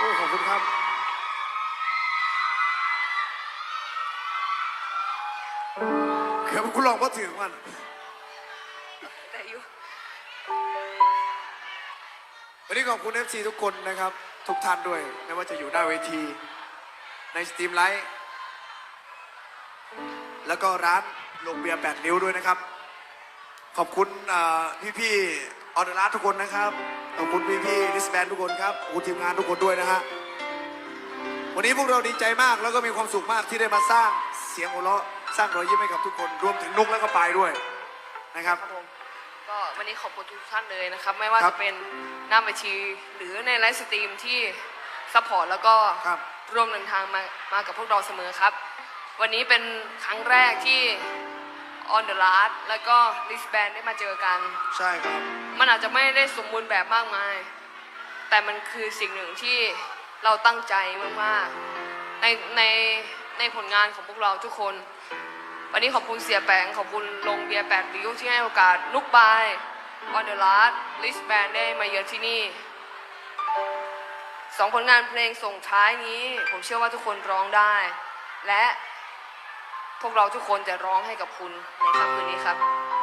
อบคุณครับ เกือบคุณลองพอถึงมันแต่อยู่วันนี้ขอบคุณ FC ทุกคนนะครับ ทุกท่านด้วย ไม่ว่าจะอยู่หน้าเวที ในสตรีมไลท์แล้วก็ร้านโรงเบียร์8นิ้วด้วยนะครับ ขอบคุณพี่าพี่ๆ ออเดอร์ร้านทุกคนนะครับขอบคุณพี่พี่ดิสแบนทุกคนครับขอบคุณทีมงานทุกคนด้วยนะฮะวันนี้พวกเราดีใจมากแล้วก็มีความสุขมากที่ได้มาสร้างเสียงหัวเราะสร้างรอยยิ้มให้กับทุกคนรวมถึงนุกและก็ปายด้วยนะครับ ครับผมก็วันนี้ขอบคุณทุกท่านเลยนะครับ ไม่ว่าครัจะบเป็นหน้าเวทีหรือในไลฟ์สตรีมที่ซัพพอร์ตแล้วก็ครับ ร่วมเดินทางมามากับพวกเราเสมอครับ วันนี้เป็นครั้งแรกที่ On the Last แล้วก็ List Band ได้มาเจอกัน ใช่ครับ มันอาจจะไม่ได้สมบูรณ์แบบมากมาย แต่มันคือสิ่งหนึ่งที่เราตั้งใจมากๆในในในผลงานของพวกเราทุกคน วันนี้ขอบคุณเสียแปงขอบคุณลงเบียร์แปดริ้วที่ให้โอกาสนุกบายออนเดอะลาสลิสแบนได้มาเยือนที่นี่สองผลงานเพลงส่งท้ายนี้ ผมเชื่อว่าทุกคนร้องได้ และ พวกเราทุกคนจะร้องให้กับคุณในค่ำคืนนี้ครับ